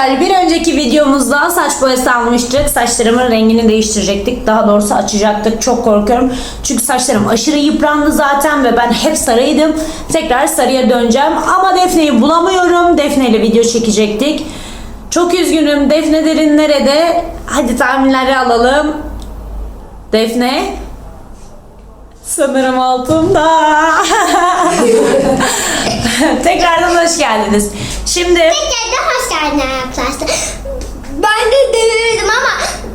Arkadaşlar bir önceki videomuzda saç boyası almıştık. Saçlarımın rengini değiştirecektik. Daha doğrusu açacaktık. Çok korkuyorum. Çünkü saçlarım aşırı yıprandı zaten ve ben hep sarıydım. Tekrar sarıya döneceğim. Ama Defne'yi bulamıyorum. Defne ile video çekecektik. Çok üzgünüm. Defne derin nerede? Hadi tahminleri alalım. Defne? Sanırım altımda. Tekrardan hoş geldiniz. Şimdi Tekrardan hoş geldin arkadaşlar. Ben de devirdim ama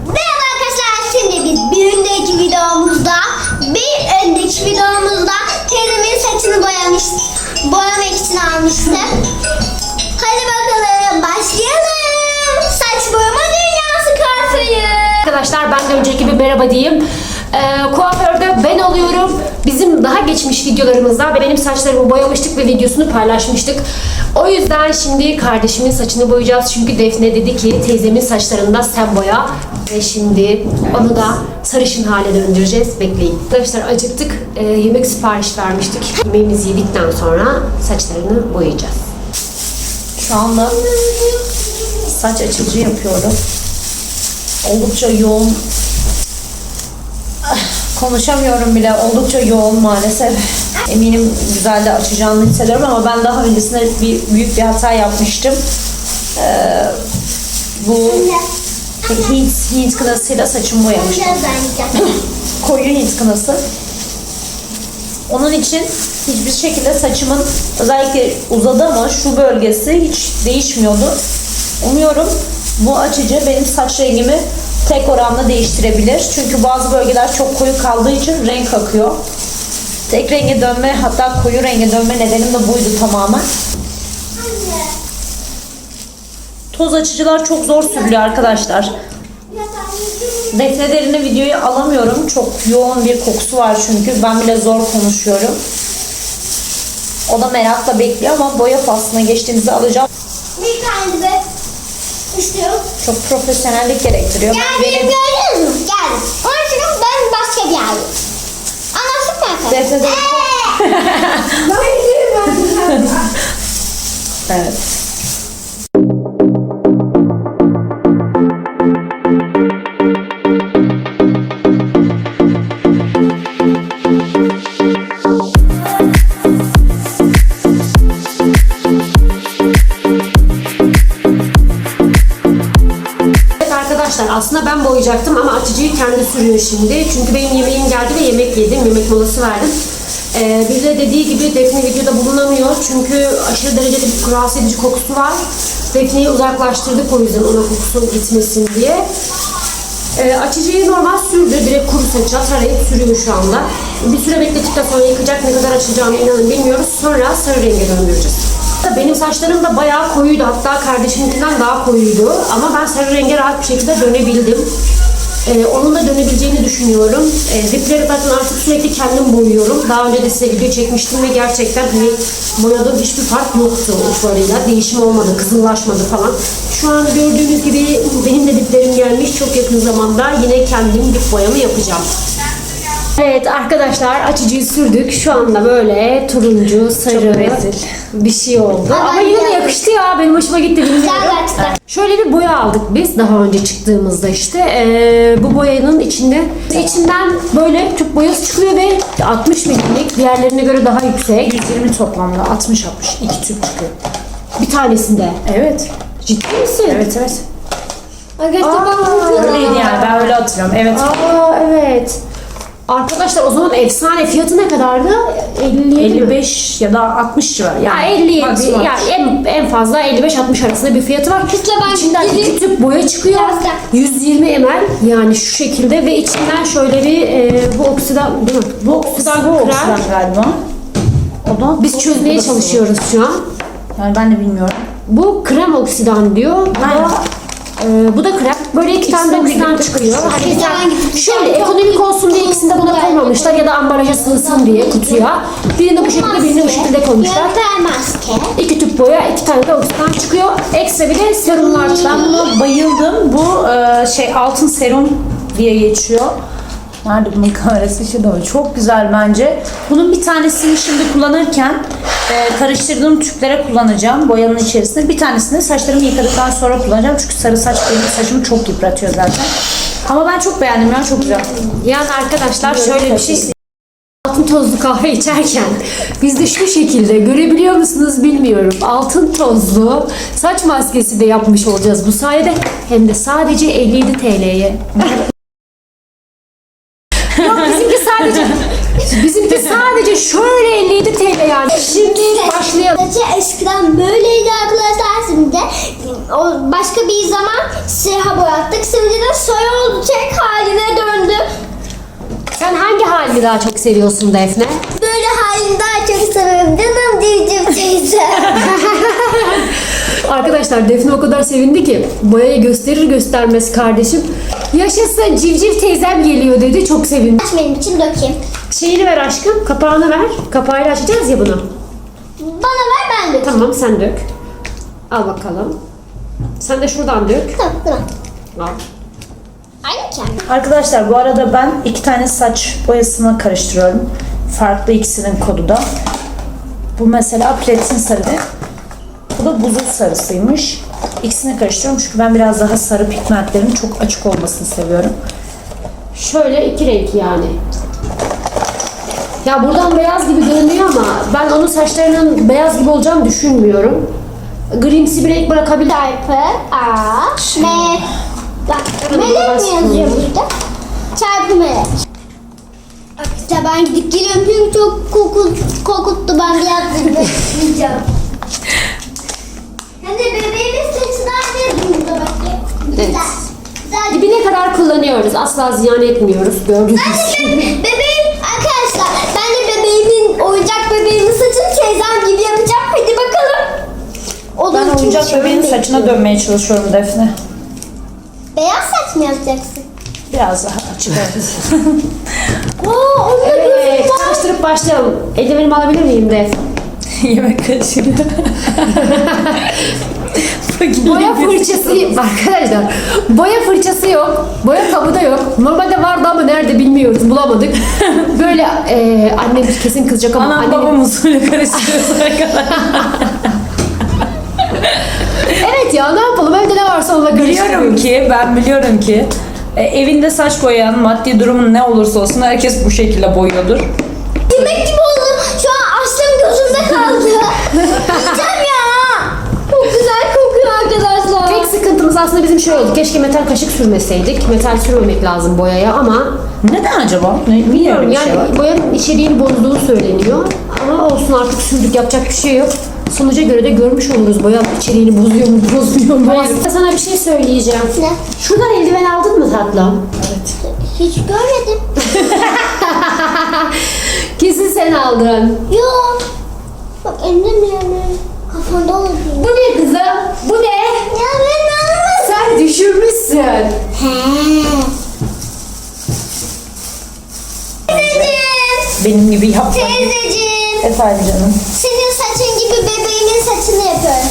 merhaba arkadaşlar şimdi biz bir önceki videomuzda bir önceki videomuzda teyzemin saçını boyamış boyamak için almıştım. Hadi bakalım başlayalım. Saç boyama dünyası kartıyı. Arkadaşlar ben de önceki bir merhaba diyeyim. Ee, kuaförde ben oluyorum. Bizim daha geçmiş videolarımızda benim saçlarımı boyamıştık ve videosunu paylaşmıştık. O yüzden şimdi kardeşimin saçını boyayacağız. Çünkü Defne dedi ki teyzemin saçlarını da sen boya. Ve şimdi onu da sarışın hale döndüreceğiz. Bekleyin. Arkadaşlar acıktık. Ee, yemek sipariş vermiştik. Yemeğimizi yedikten sonra saçlarını boyayacağız. şu anda saç açıcı yapıyorum. Oldukça yoğun konuşamıyorum bile. Oldukça yoğun maalesef. Eminim güzel de açacağını hissediyorum ama ben daha öncesinde bir büyük bir hata yapmıştım. Ee, bu Hint, Hint kınasıyla saçımı boyamıştım. Koyu Hint kınası. Onun için hiçbir şekilde saçımın özellikle uzadı ama şu bölgesi hiç değişmiyordu. Umuyorum bu açıcı benim saç rengimi tek oranda değiştirebilir. Çünkü bazı bölgeler çok koyu kaldığı için renk akıyor. Tek renge dönme hatta koyu renge dönme nedenim de buydu tamamen. Toz açıcılar çok zor sürülüyor arkadaşlar. Defne derini videoyu alamıyorum. Çok yoğun bir kokusu var çünkü. Ben bile zor konuşuyorum. O da merakla bekliyor ama boya faslına geçtiğimizde alacağım. Bir tane de istiyorum. Çok profesyonellik gerektiriyor. Ben Geldim benim gördünüz mü? Geldim. Onun için ben başka bir yerdeyim. Anlaştık mı arkadaşlar? Defne derin Evet. Evet sürüyor şimdi. Çünkü benim yemeğim geldi ve yemek yedim. Yemek molası verdim. Ee, bir de dediği gibi Defne videoda bulunamıyor. Çünkü aşırı derecede bir rahatsız edici kokusu var. Defne'yi uzaklaştırdık o yüzden ona kokusu gitmesin diye. Ee, açıcıyı normal sürdü. Direkt kuru saça tarayıp sürüyor şu anda. Bir süre beklettikten sonra yıkacak ne kadar açacağını inanın bilmiyoruz. Sonra sarı renge döndüreceğiz. Benim saçlarım da bayağı koyuydu. Hatta kardeşimkinden daha koyuydu. Ama ben sarı renge rahat bir şekilde dönebildim. Ee, onun da dönebileceğini düşünüyorum. Ee, dipleri zaten artık sürekli kendim boyuyorum. Daha önce de size video çekmiştim ve gerçekten hani boyadığım hiçbir fark yoktu uçlarıyla. Değişim olmadı, kızıllaşmadı falan. Şu an gördüğünüz gibi benim de diplerim gelmiş. Çok yakın zamanda yine kendim dip boyamı yapacağım. Evet arkadaşlar açıcıyı sürdük. Şu anda böyle turuncu, sarı bir şey oldu. Ama Ama yine de yakıştı ya. Benim hoşuma gitti. bilmiyorum. Güzel açtı. Şöyle bir boya aldık biz daha önce çıktığımızda işte. Ee, bu boyanın içinde içinden böyle tüp boyası çıkıyor ve 60 milimlik diğerlerine göre daha yüksek. 120 toplamda 60 60 iki tüp çıkıyor. Bir tanesinde. Evet. Ciddi misin? Evet evet. Arkadaşlar ben Öyleydi yani ben öyle hatırlıyorum. Evet. Aa evet. Arkadaşlar o zaman efsane fiyatı ne kadardı? 57 mi? 55 ya da 60 civarı. Ya Yani 57 maksimum ya en, en fazla 55-60 arasında bir fiyatı var. Kızla ben İçinden iki tüp boya çıkıyor. Biraz da- 120 ml yani şu şekilde ve içinden şöyle bir e, bu oksidan değil mi? Bu oksidan Bu krem. oksidan galiba. O da Biz çözmeye çalışıyoruz şu an. Yani ben de bilmiyorum. Bu krem oksidan diyor. Bu Aynen. da, e, bu da krem. Böyle iki tane birlikte çıkıyor. Hani sen- şöyle ekonomik olsun diye ikisini de buna koymamışlar ya da ambalaja sığsın diye kutuya. Birini bu şekilde birini bu şekilde koymuşlar. Maske. İki tüp boya, iki tane de oksidan çıkıyor. Ekstra bir de serumlar çıkıyor. Ben buna bayıldım. Bu e, şey altın serum diye geçiyor. Nerede bunun kamerası? Şurada var. Çok güzel bence. Bunun bir tanesini şimdi kullanırken e, karıştırdığım tüplere kullanacağım. Boyanın içerisinde. Bir tanesini saçlarımı yıkadıktan sonra kullanacağım. Çünkü sarı saç benim saçımı çok yıpratıyor zaten. Ama ben çok beğendim ya. Çok güzel. Yani arkadaşlar şöyle bir şey Altın tozlu kahve içerken biz de şu şekilde görebiliyor musunuz bilmiyorum. Altın tozlu saç maskesi de yapmış olacağız bu sayede. Hem de sadece 57 TL'ye. Bizimki sadece şöyle 57 TL yani. Şimdi başlayalım. Saçı eskiden böyleydi arkadaşlar şimdi de o başka bir zaman siyah boyattık şimdi de soy oldu tek haline döndü. Sen hangi halini daha çok seviyorsun Defne? Böyle halini daha çok seviyorum canım civciv teyze. Arkadaşlar Defne o kadar sevindi ki boyayı gösterir göstermez kardeşim. Yaşasın civciv teyzem geliyor dedi çok sevindi. Aç benim için dökeyim. Şeyini ver aşkım kapağını ver. Kapağıyla açacağız ya bunu. Bana ver ben dökeyim. Tamam sen dök. Al bakalım. Sen de şuradan dök. Tamam tamam. Al. Aynı kendi. Arkadaşlar bu arada ben iki tane saç boyasını karıştırıyorum. Farklı ikisinin kodu da. Bu mesela platin sarı. Bu da buzul sarısıymış. İkisini karıştırıyorum çünkü ben biraz daha sarı pigmentlerin çok açık olmasını seviyorum. Şöyle iki renk yani. Ya buradan beyaz gibi görünüyor ama ben onun saçlarının beyaz gibi olacağını düşünmüyorum. Grimsi bir renk bırakabilir. Çarpı A M Bak melek mi yazıyor burada? Çarpı melek. Arkadaşlar ben gidip geliyorum çünkü çok kokut, kokuttu ben biraz bekleyeceğim. Hani bebeğimin saçından ne durumda bakayım? Güzel. Evet. Güzel. Dibine kadar kullanıyoruz. Asla ziyan etmiyoruz. Gördüğünüz Ben de gibi. be- bebeğim arkadaşlar ben de bebeğimin oyuncak bebeğimin saçını teyzem gibi yapacağım. Hadi bakalım. Olur Ben oyuncak şöyle bebeğin saçına dönmeye çalışıyorum Defne. Beyaz saç mı yapacaksın? Biraz daha açık evet. Oo, onun da Evet, var. çalıştırıp başlayalım. Eldivenimi alabilir miyim Def? Yemek kaşığı. Boya fırçası arkadaşlar. Boya fırçası yok. Boya kabı da yok. Normalde vardı ama nerede bilmiyoruz. Bulamadık. Böyle e, annem kesin kızacak ama annem... babam usulü karıştırıyoruz arkadaşlar. Evet ya ne yapalım evde ne varsa onunla Biliyorum karıştırıyoruz. ki, ben biliyorum ki e, evinde saç boyayan maddi durumun ne olursa olsun herkes bu şekilde boyuyordur. Yemek gibi Yiyeceğim ya. Çok güzel kokuyor arkadaşlar. Tek sıkıntımız aslında bizim şey oldu. Keşke metal kaşık sürmeseydik. Metal sürmemek lazım boyaya ama Neden acaba? Ne, niye bilmiyorum öyle bir yani şey var? boyanın içeriğini bozduğu söyleniyor. Ama olsun artık sürdük yapacak bir şey yok. Sonuca göre de görmüş oluruz boya içeriğini bozuyor mu bozmuyor mu. Hayır. Sana bir şey söyleyeceğim. Ne? Şuradan eldiven aldın mı tatlım? Hiç görmedim. Kesin sen aldın. Yok. Bak elimde mi yani? Kafanda olabilir. Bu ne kızım? Bu ne? Ya ben anlamadım. Sen düşürmüşsün. He. Teyzeciğim. Benim gibi yapma. Teyzeciğim. Efendim canım. Senin saçın gibi bebeğimin saçını yapıyorum.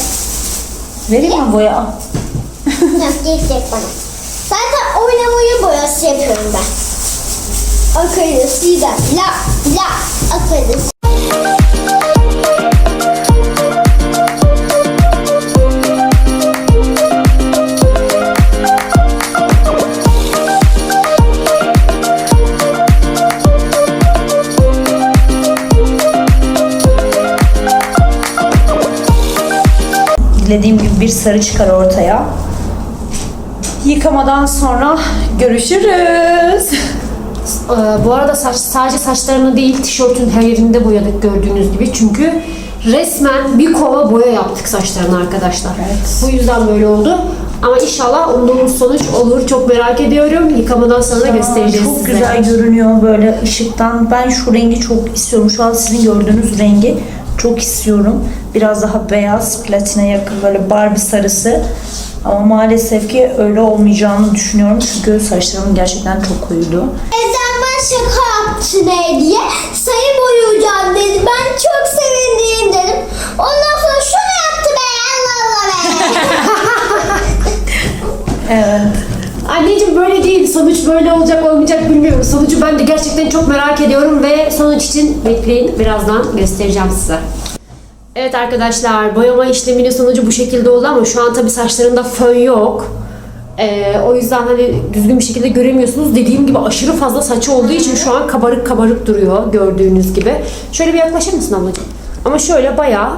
Vereyim mi boya? Yok yiyecek bana. Zaten oynamayı boyası yapıyorum ben. Akıllı da la la akıllı. Bir sarı çıkar ortaya. Yıkamadan sonra görüşürüz. Ee, bu arada saç, sadece saçlarını değil tişörtün her yerinde boyadık gördüğünüz gibi. Çünkü resmen bir kova boya yaptık saçlarına arkadaşlar. Evet. Bu yüzden böyle oldu. Ama inşallah umduğumuz sonuç olur. Çok merak ediyorum. Yıkamadan sonra göstereceğiz Çok size. güzel görünüyor böyle ışıktan. Ben şu rengi çok istiyorum. Şu an sizin gördüğünüz rengi çok istiyorum. Biraz daha beyaz, platine yakın böyle Barbie sarısı. Ama maalesef ki öyle olmayacağını düşünüyorum. Çünkü saçlarım gerçekten çok koyuydu. Teyzem ben şaka yaptı ne diye sayı boyayacağım dedi. Ben çok sevindim dedim. Ondan sonra şunu yaptı be Allah Allah be. Evet. Değil. Sonuç böyle olacak olmayacak bilmiyorum. Sonucu ben de gerçekten çok merak ediyorum ve sonuç için bekleyin. Birazdan göstereceğim size. Evet arkadaşlar boyama işleminin sonucu bu şekilde oldu ama şu an tabi saçlarında fön yok. Ee, o yüzden hani düzgün bir şekilde göremiyorsunuz. Dediğim gibi aşırı fazla saçı olduğu için şu an kabarık kabarık duruyor gördüğünüz gibi. Şöyle bir yaklaşır mısın ablacığım? Ama şöyle bayağı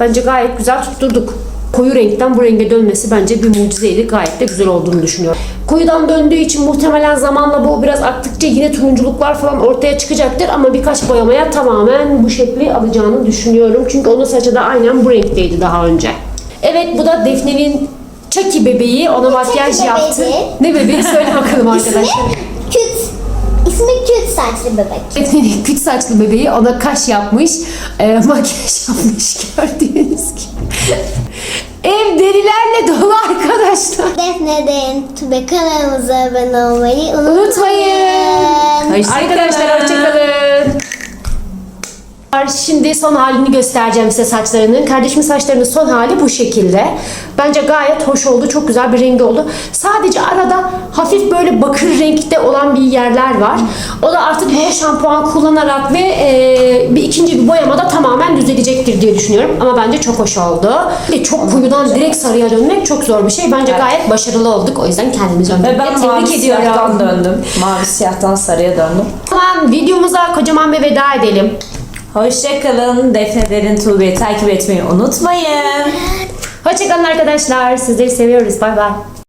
bence gayet güzel tutturduk. Koyu renkten bu renge dönmesi bence bir mucizeydi. Gayet de güzel olduğunu düşünüyorum. Koyudan döndüğü için muhtemelen zamanla bu biraz aktıkça yine turunculuklar falan ortaya çıkacaktır. Ama birkaç boyamaya tamamen bu şekli alacağını düşünüyorum. Çünkü onun saçı da aynen bu renkteydi daha önce. Evet bu da Defne'nin Chucky bebeği. Ona makyaj yaptı. Ne bebeği söyle bakalım arkadaşlar. İsmi küt. Saçlı bebek. Defne'nin küt saçlı bebeği ona kaş yapmış, e, makyaj yapmış gördüğünüz gibi. Ev derilerle dolu arkadaşlar. Defne'den Tube kanalımıza abone olmayı unutmayın. Unutmayın. Arkadaşlar hoşçakalın. Şimdi son halini göstereceğim size saçlarının. Kardeşimin saçlarının son hali bu şekilde. Bence gayet hoş oldu. Çok güzel bir rengi oldu. Sadece arada hafif böyle bakır renkte olan bir yerler var. O da artık bol şampuan kullanarak ve e, bir ikinci bir boyamada tamamen düzelecektir diye düşünüyorum. Ama bence çok hoş oldu. Ve çok koyudan direkt sarıya dönmek çok zor bir şey. Bence gayet başarılı olduk. O yüzden kendimizi Ve öncelikle ben mavi tebrik siyahtan ediyorum. döndüm. Mavi siyahtan sarıya döndüm. Tamam videomuza kocaman bir veda edelim. Hoşçakalın. Defne Derin Tuğbe'yi takip etmeyi unutmayın. Hoşçakalın arkadaşlar. Sizleri seviyoruz. Bay bay.